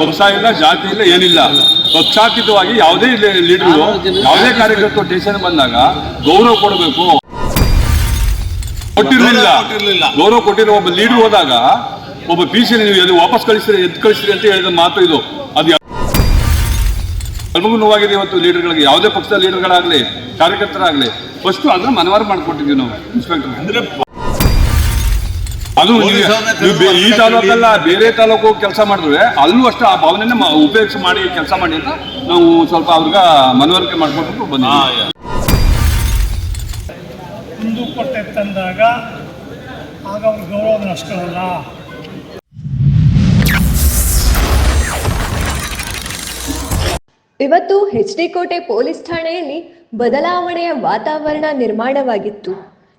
ಪಕ್ಷ ಇಲ್ಲ. ಜಾತಿ ಇಲ್ಲ ಏನಿಲ್ಲ. ಪಕ್ಷಾತೀತವಾಗಿ ಯಾವುದೇ ಲೀಡರ್ ಯಾವುದೇ ಕಾರ್ಯಕರ್ತರು ಸ್ಟೇಷನ್ ಬಂದಾಗ ಗೌರವ ಕೊಡಬೇಕು. ಕೊಟ್ಟಿರಲಿಲ್ಲ. ಕೊಟ್ಟಿರ್ಲಿಲ್ಲ. ಗೌರವ ಕೊಟ್ಟಿರೋ ಒಬ್ಬ ಲೀಡರ್ ಹೋದಾಗ ಒಬ್ಬ ಪಿ ಸಿ ನೀವು ಎಲ್ಲಿ ವಾಪಸ್ ಕಳಿಸ್ತೀರಿ ಎದ್ದು ಕಳಿಸ್ತೀರಿ ಅಂತ ಹೇಳಿದ ಮಾತು ಇದು. ಅದು ಅನುಗುಣವಾಗಿದೆ ನೋವಾಗಿದೆ ಇವತ್ತು ಲೀಡರ್ಗಳಿಗೆ. ಯಾವುದೇ ಪಕ್ಷದ ಲೀಡರ್ಗಳಾಗಲಿ ಕಾರ್ಯಕರ್ತರಾಗಲಿ ಫಸ್ಟ್ ಅದನ್ನ ಮನವರ ಮಾಡ್ಕೊಟ್ಟಿದ್ವಿ ನಾವು ಇನ್ಸ್ಪೆಕ್ಟರ್. ಅಂದ್ರೆ ಅದು ಈ ತಾಲೂಕಲ್ಲ ಬೇರೆ ತಾಲೂಕು ಕೆಲಸ ಮಾಡಿದ್ರೆ ಅಲ್ಲೂ ಅಷ್ಟು ಆ ಭಾವನೆನ ಮ- ಉಪಯೋಗಿಸಿ ಮಾಡಿ ಕೆಲಸ ಮಾಡಿ ಅಂತ ನಾವು ಸ್ವಲ್ಪ ಅವ್ರಿಗೆ ಮನವರಿಕೆ ಮಾಡ್ಕೊಂಡು ಬಂದ ಒಂದು ಕೊಟ್ಟೆ ತಂದಾಗ ಆಗ ಅವ್ರ ಗೌರವ ಅಷ್ಟಲ್ಲ ಇವತ್ತು ಹೆಚ್ ಡಿ ಕೋಟೆ ಪೊಲೀಸ್ ಠಾಣೆಯಲ್ಲಿ ಬದಲಾವಣೆಯ ವಾತಾವರಣ ನಿರ್ಮಾಣವಾಗಿತ್ತು.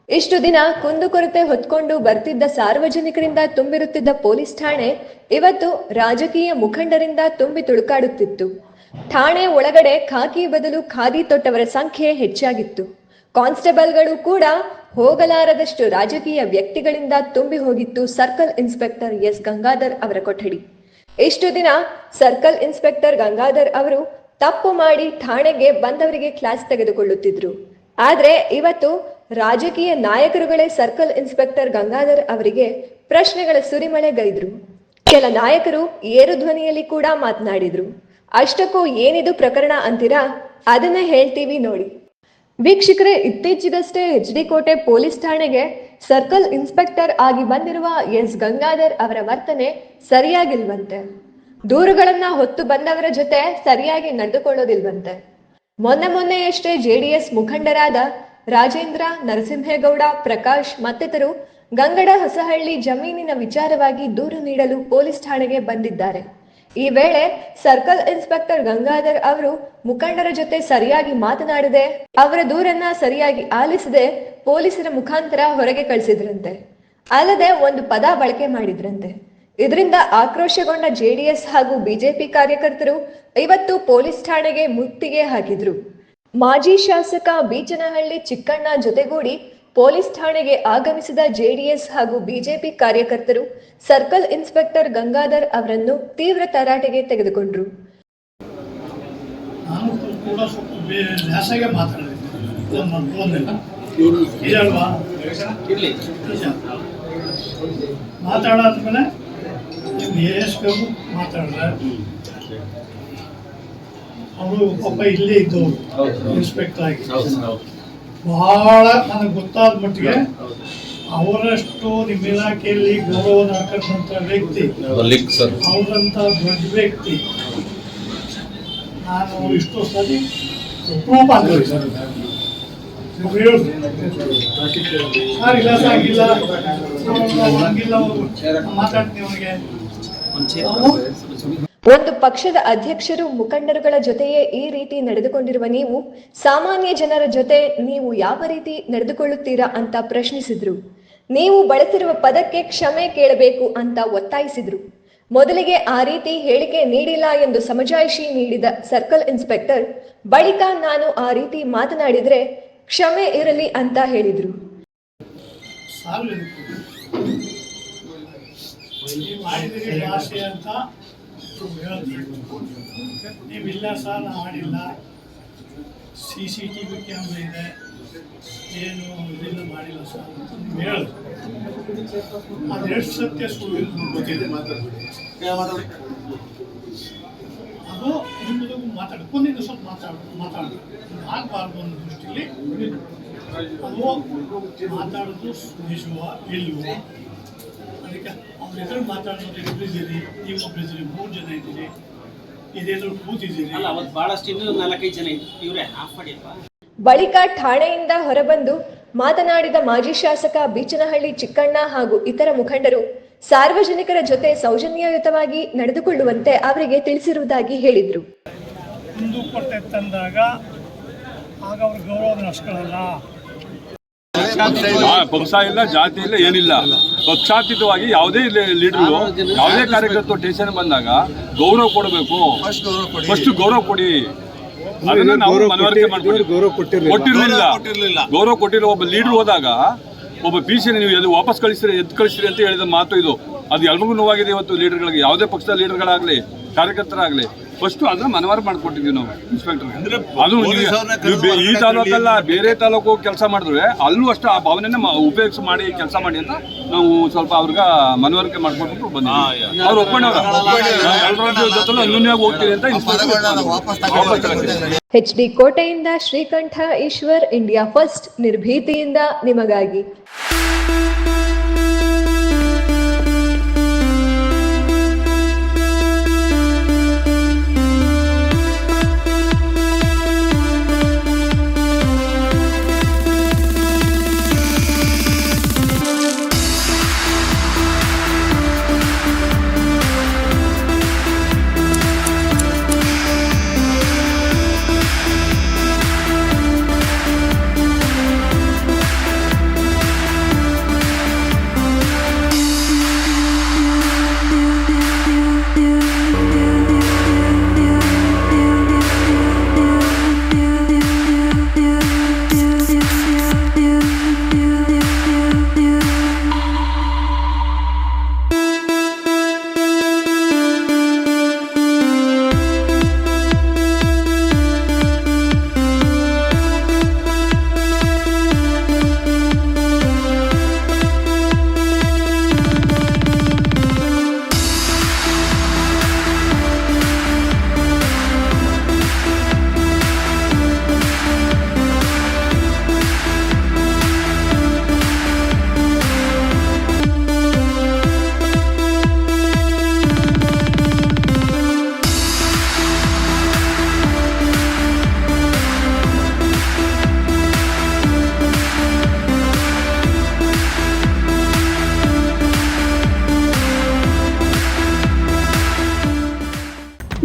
ಇಷ್ಟು ದಿನ ಕುಂದುಕೊರತೆ ಹೊತ್ಕೊಂಡು ಬರ್ತಿದ್ದ ಸಾರ್ವಜನಿಕರಿಂದ ತುಂಬಿರುತ್ತಿದ್ದ ಪೊಲೀಸ್ ಠಾಣೆ ಇವತ್ತು ರಾಜಕೀಯ ಮುಖಂಡರಿಂದ ತುಂಬಿ ತುಳುಕಾಡುತ್ತಿತ್ತು. ಠಾಣೆ ಒಳಗಡೆ ಖಾಕಿ ಬದಲು ಖಾದಿ ತೊಟ್ಟವರ ಸಂಖ್ಯೆ ಹೆಚ್ಚಾಗಿತ್ತು. ಕಾನ್ಸ್ಟೇಬಲ್ಗಳು ಕೂಡ ಹೋಗಲಾರದಷ್ಟು ರಾಜಕೀಯ ವ್ಯಕ್ತಿಗಳಿಂದ ತುಂಬಿ ಹೋಗಿತ್ತು ಸರ್ಕಲ್ ಇನ್ಸ್ಪೆಕ್ಟರ್ ಎಸ್ ಗಂಗಾಧರ್ ಅವರ ಕೊಠಡಿ. ಇಷ್ಟು ದಿನ ಸರ್ಕಲ್ ಇನ್ಸ್ಪೆಕ್ಟರ್ ಗಂಗಾಧರ್ ಅವರು ತಪ್ಪು ಮಾಡಿ ಠಾಣೆಗೆ ಬಂದವರಿಗೆ ಕ್ಲಾಸ್ ತೆಗೆದುಕೊಳ್ಳುತ್ತಿದ್ರು. ಆದ್ರೆ ಇವತ್ತು ರಾಜಕೀಯ ನಾಯಕರುಗಳೇ ಸರ್ಕಲ್ ಇನ್ಸ್ಪೆಕ್ಟರ್ ಗಂಗಾಧರ್ ಅವರಿಗೆ ಪ್ರಶ್ನೆಗಳ ಸುರಿಮಳೆಗೈದ್ರು. ಕೆಲ ನಾಯಕರು ಏರು ಧ್ವನಿಯಲ್ಲಿ ಕೂಡ ಮಾತನಾಡಿದ್ರು. ಅಷ್ಟಕ್ಕೂ ಏನಿದು ಪ್ರಕರಣ ಅಂತೀರಾ? ಅದನ್ನ ಹೇಳ್ತೀವಿ ನೋಡಿ. ವೀಕ್ಷಕರೇ, ಇತ್ತೀಚೆಗಷ್ಟೇ ಎಚ್ ಡಿ ಕೋಟೆ ಪೊಲೀಸ್ ಠಾಣೆಗೆ ಸರ್ಕಲ್ ಇನ್ಸ್ಪೆಕ್ಟರ್ ಆಗಿ ಬಂದಿರುವ ಎಸ್ ಗಂಗಾಧರ್ ಅವರ ವರ್ತನೆ ಸರಿಯಾಗಿಲ್ವಂತೆ. ದೂರುಗಳನ್ನ ಹೊತ್ತು ಬಂದವರ ಜೊತೆ ಸರಿಯಾಗಿ ನಡೆದುಕೊಳ್ಳೋದಿಲ್ವಂತೆ. ಮೊನ್ನೆ ಮೊನ್ನೆಯಷ್ಟೇ ಜೆಡಿಎಸ್ ಮುಖಂಡರಾದ ರಾಜೇಂದ್ರ, ನರಸಿಂಹೇಗೌಡ, ಪ್ರಕಾಶ್ ಮತ್ತಿತರು ಗಂಗಡ ಹೊಸಹಳ್ಳಿ ಜಮೀನಿನ ವಿಚಾರವಾಗಿ ದೂರು ನೀಡಲು ಪೊಲೀಸ್ ಠಾಣೆಗೆ ಬಂದಿದ್ದಾರೆ. ಈ ವೇಳೆ ಸರ್ಕಲ್ ಇನ್ಸ್ಪೆಕ್ಟರ್ ಗಂಗಾಧರ್ ಅವರು ಮುಖಂಡರ ಜೊತೆ ಸರಿಯಾಗಿ ಮಾತನಾಡದೆ ಅವರ ದೂರನ್ನ ಸರಿಯಾಗಿ ಆಲಿಸದೆ ಪೊಲೀಸರ ಮುಖಾಂತರ ಹೊರಗೆ ಕಳಿಸಿದ್ರಂತೆ. ಅಲ್ಲದೆ ಒಂದು ಪದ ಬಳಕೆ ಮಾಡಿದ್ರಂತೆ. ಇದರಿಂದ ಆಕ್ರೋಶಗೊಂಡ ಜೆಡಿಎಸ್ ಹಾಗೂ ಬಿಜೆಪಿ ಕಾರ್ಯಕರ್ತರು ಇವತ್ತು ಪೊಲೀಸ್ ಠಾಣೆಗೆ ಮುತ್ತಿಗೆ ಹಾಕಿದ್ರು. ಮಾಜಿ ಶಾಸಕ ಬೀಚನಹಳ್ಳಿ ಚಿಕ್ಕಣ್ಣ ಜೊತೆಗೂಡಿ ಪೊಲೀಸ್ ಠಾಣೆಗೆ ಆಗಮಿಸಿದ ಜೆಡಿಎಸ್ ಹಾಗೂ ಬಿಜೆಪಿ ಕಾರ್ಯಕರ್ತರು ಸರ್ಕಲ್ ಇನ್ಸ್ಪೆಕ್ಟರ್ ಗಂಗಾಧರ್ ಅವರನ್ನು ತೀವ್ರ ತರಾಟೆಗೆ ತೆಗೆದುಕೊಂಡ್ರು. ನಾನು ಕೂಡ ಸ್ವಲ್ಪ ಬೇ- ನ್ಯಾಸಾಗೆ ಮಾತಾಡಿದ್ದೆ ಫೋನ್ ಮಾಡಿ ಫೋನಲ್ಲಿ ನಿಜ ಅಲ್ವಾ ನಿಜ ಮಾತಾಡಾದ್ಮೇಲೆ ನಿಮ್ಗೆ ಎಷ್ಟು ಮಾತಾಡಿದ್ರೆ ಅವರು ಪಾಪ ಇಲ್ಲೇ ಇದ್ದವರು. ಇನ್ಸ್ಪೆಕ್ಟರ್ ಆಗಿ. ಬಹಳ ನನಗೆ ಗೊತ್ತಾದ ಮಟ್ಟಿಗೆ ಅವರಷ್ಟು ನಿಮ್ಮ ಇಲಾಖೆಯಲ್ಲಿ ಗೌರವ ನಡ್ಕೊಂಡಂಥ ವ್ಯಕ್ತಿ ಅವರಂತ ದೊಡ್ಡ ವ್ಯಕ್ತಿ. ನಾನು ಇಷ್ಟು ಸರಿ ಪ್ರೂಫ್ ಆಗ್ತದೆ ಸರ್ ಇಲ್ಲ ಸರ್ ಹಂಗಿಲ್ಲ. ಮಾತಾಡ್ತೀನಿ ಅವನಿಗೆ. ಒಂದು ಪಕ್ಷದ ಅಧ್ಯಕ್ಷರು ಮುಖಂಡರುಗಳ ಜೊತೆಯೇ ಈ ರೀತಿ ನಡೆದುಕೊಂಡಿರುವ ನೀವು ಸಾಮಾನ್ಯ ಜನರ ಜೊತೆ ನೀವು ಯಾವ ರೀತಿ ನಡೆದುಕೊಳ್ಳುತ್ತೀರಾ ಅಂತ ಪ್ರಶ್ನಿಸಿದ್ರು. ನೀವು ಬಳಸಿರುವ ಪದಕ್ಕೆ ಕ್ಷಮೆ ಕೇಳಬೇಕು ಅಂತ ಒತ್ತಾಯಿಸಿದ್ರು. ಮೊದಲಿಗೆ ಆ ರೀತಿ ಹೇಳಿಕೆ ನೀಡಿಲ್ಲ ಎಂದು ಸಮಜಾಯಿಷಿ ನೀಡಿದ ಸರ್ಕಲ್ ಇನ್ಸ್ಪೆಕ್ಟರ್ ಬಳಿಕ ನಾನು ಆ ರೀತಿ ಮಾತನಾಡಿದ್ರೆ ಕ್ಷಮೆ ಇರಲಿ ಅಂತ ಹೇಳಿದ್ರು. ಸಾರ್ವಜನಿಕರು ಹೇಳ್ತೀವಿ ನೀವಿಲ್ಲ ಸರ್ ನಾನು ಆಡಿಲ್ಲ C C T V camera ಇದೆ ಏನು ಇದೆಲ್ಲ ಮಾಡಿಲ್ಲ ಸರ್ ನೀವು ಹೇಳಿ. ಅದು ಎಷ್ಟು ಸತ್ಯ ಸುಳ್ಳು ಅದು ನಿಮ್ಮದು ಮಾತಾಡಿ. ಕೊನೆಗೆ ಸ್ವಲ್ಪ ಮಾತಾಡ ಮಾತಾಡಿ. ಆಗಬಾರ್ದು ಅನ್ನೋ ದೃಷ್ಟಿಯಲ್ಲಿ ಅದು ಮಾತಾಡೋದು ನಿಜವೋ ಇಲ್ವೋ? ಅದಕ್ಕೆ ಎದುರು ಮಾತಾಡೋದು ಇಬ್ಬರಿದ್ದೀರಿ ನೀವು ಒಬ್ಬರಿದ್ದೀರಿ ಮೂರು ಜನ ಇದ್ದೀರಿ. ಇದೇನಾದ್ರು ಕೂತಿದ್ದೀರಿ. ಅಲ್ಲ ಅವತ್ತು ಬಹಳಷ್ಟು ಇನ್ನೂ ನಾಲ್ಕೈದು ಜನ ಇದ್ರು ಇವರೇ ಆಫ್ ಮಾಡಿಯಪ್ಪ ಬಳಿಕ ಠಾಣೆಯಿಂದ ಹೊರಬಂದು ಮಾತನಾಡಿದ ಮಾಜಿ ಶಾಸಕ ಬೀಚನಹಳ್ಳಿ ಚಿಕ್ಕಣ್ಣ ಹಾಗೂ ಇತರ ಮುಖಂಡರು ಸಾರ್ವಜನಿಕರ ಜೊತೆ ಸೌಜನ್ಯಯುತವಾಗಿ ನಡೆದುಕೊಳ್ಳುವಂತೆ ಅವರಿಗೆ ತಿಳಿಸಿರುವುದಾಗಿ ಹೇಳಿದ್ರು. ಗೌರವ ತಂದಾಗ ಆಗ ಅವ್ರ ಗೌರವನ ಅಷ್ಟಲ್ಲ ಆ, ಪಕ್ಷ ಇಲ್ಲ ಜಾತಿ ಇಲ್ಲ ಏನಿಲ್ಲ. ಪಕ್ಷಾತೀತವಾಗಿ ಯಾವುದೇ ಲೀಡರ್ ಯಾವುದೇ ಕಾರ್ಯಕರ್ತರು ಟೇಷನ್ ಬಂದಾಗ ಗೌರವ ಕೊಡಬೇಕು. ಫಸ್ಟ್ ಗೌರವ ಕೊಡಿ. ಅದನ್ನ ನಾವು ಮನವರಿಕೆ ಮಾಡ್ಕೊಂಡು ಗೌರವ ಕೊಟ್ಟಿರಲಿಲ್ಲ. ಗೌರವ ಕೊಟ್ಟಿರೋ ಒಬ್ಬ ಲೀಡರ್ ಹೋದಾಗ ಒಬ್ಬ ಬಿ ಸಿ ನೀವು ಎಲ್ಲಿ ವಾಪಸ್ ಕಳಿಸ್ತೀರಿ ಎದ್ದು ಕಳಿಸ್ತೀರಿ ಅಂತ ಹೇಳಿದ ಮಾತು ಇದು. ಅದು ಎಲ್ರಿಗೂ ನೋವಾಗಿದೆ ಇವತ್ತು ಲೀಡರ್ಗಳಿಗೆ. ಯಾವುದೇ ಪಕ್ಷದ ಲೀಡರ್ಗಳಾಗಲಿ ಕಾರ್ಯಕರ್ತರಾಗಲಿ ಫಸ್ಟ್ ಅದನ್ನ ಮನವರ್ ಮಾಡ್ಕೊಟ್ಟಿದ್ವಿ ನಾವು ಇನ್ಸ್ಪೆಕ್ಟರ್. ಅದು ನೀವು- ಈ ತಾಲೂಕಲ್ಲ ಬೇರೆ ತಾಲೂಕು ಹೋಗಿ ಕೆಲಸ ಮಾಡಿದ್ರೆ ಅಲ್ಲೂ ಅಷ್ಟು ಆ ಭಾವನೆನ ಮ- ಉಪಯೋಗಿಸಿ ಮಾಡಿ ಕೆಲಸ ಮಾಡಿ ಅಂತ ನಾವು ಸ್ವಲ್ಪ ಅವ್ರಿಗೆ ಮನವರಿಕೆ ಮಾಡ್ಕೊಟ್ಬಿಟ್ಟು ಬಂದಿದ್ದೀವಿ. ಅವ್ರು ಒಪ್ಕೊಂಡವ್ರ. ಎಲ್ಲರ ಜೊತೆ ಅನ್ಯೂನ್ಯವಾಗಿ ಹೋಗ್ತೀವಿ ಅಂತ ಇನ್ಸ್ಪೆಕ್ಟರ್ ವಾಪಸ್ ತಗೊಂಡಿದ್ದಾರೆ. ಎಚ್ ಡಿ ಕೋಟೆಯಿಂದ ಶ್ರೀಕಂಠ ಈಶ್ವರ್ ಇಂಡಿಯಾ ಫಸ್ಟ್ ನಿರ್ಭೀತಿಯಿಂದ ನಿಮಗಾಗಿ.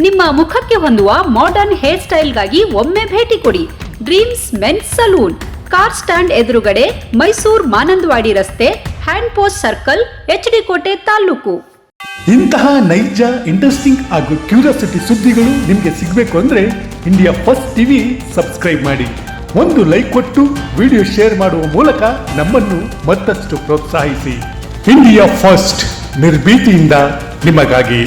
ನಿಮ್ಮ ಮುಖಕ್ಕೆ ಹೊಂದುವ ಮಾಡರ್ನ್ ಹೇರ್ ಸ್ಟೈಲ್ಗಾಗಿ ಒಮ್ಮೆ ಭೇಟಿ ಕೊಡಿ. Dreams men salon car stand ಎದುರುಗಡೆ ಮೈಸೂರು ಮಾನಂದವಾಡಿ ರಸ್ತೆ hand post circle H D Kote taluk. ಇಂತಹ ನೈಜ ಇಂಟ್ರೆಸ್ಟಿಂಗ್ ಹಾಗೂ ಕ್ಯೂರಿಯಾಸಿಟಿ ಸುದ್ದಿಗಳು ನಿಮಗೆ ಸಿಗಬೇಕು ಅಂದ್ರೆ ಇಂಡಿಯಾ ಫಸ್ಟ್ ಟಿವಿ ಸಬ್ಸ್ಕ್ರೈಬ್ ಮಾಡಿ. ಒಂದು ಲೈಕ್ ಕೊಟ್ಟು ವಿಡಿಯೋ ಶೇರ್ ಮಾಡುವ ಮೂಲಕ ನಮ್ಮನ್ನು ಮತ್ತಷ್ಟು ಪ್ರೋತ್ಸಾಹಿಸಿ. ಇಂಡಿಯಾ ಫಸ್ಟ್ ನಿರ್ಭೀತಿಯಿಂದ ನಿಮಗಾಗಿ.